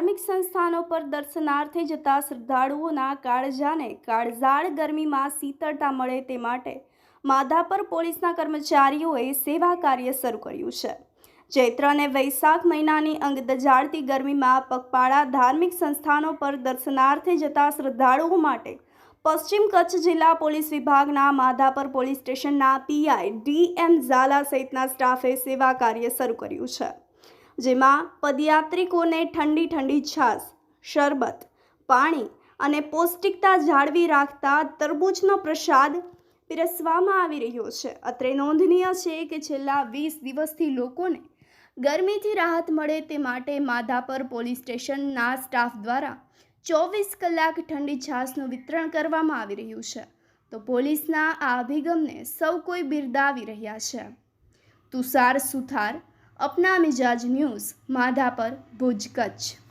પર દર્શનાર્થે જતા શ્રદ્ધાળુઓના કાળજાને કાળઝાળ ગરમીમાં શીતળતા મળે તે માટે માધાપર પોલીસના કર્મચારીઓએ સેવા કાર્ય શરૂ કર્યું છે. ચૈત્ર અને વૈશાખ મહિનાની અંગ દજાડતી ગરમીમાં પગપાળા ધાર્મિક સંસ્થાનો પર દર્શનાર્થે જતા શ્રદ્ધાળુઓ માટે પશ્ચિમ કચ્છ જિલ્લા પોલીસ વિભાગના માધાપર પોલીસ સ્ટેશનના પીઆઈ ડી એમ ઝાલા સહિતના સ્ટાફે સેવા કાર્ય શરૂ કર્યું છે. જેમાં પદયાત્રિકોને ઠંડી ઠંડી છાશ, શરબત, પાણી અને પૌષ્ટિકતા જાળવી રાખતા તરબૂચનો પ્રસાદ પીરસવામાં આવી રહ્યો છે. અત્રે નોંધનીય છે કે છેલ્લા વીસ દિવસથી લોકોને ગરમીથી રાહત મળે તે માટે માધાપર પોલીસ સ્ટેશનના સ્ટાફ દ્વારા ચોવીસ કલાક ઠંડી છાશનું વિતરણ કરવામાં આવી રહ્યું છે. તો પોલીસના આ અભિગમને સૌ કોઈ બિરદાવી રહ્યા છે. તુષાર સુથાર અપના મિજાજ ન્યૂઝ માધાપર ભુજ કચ્છ.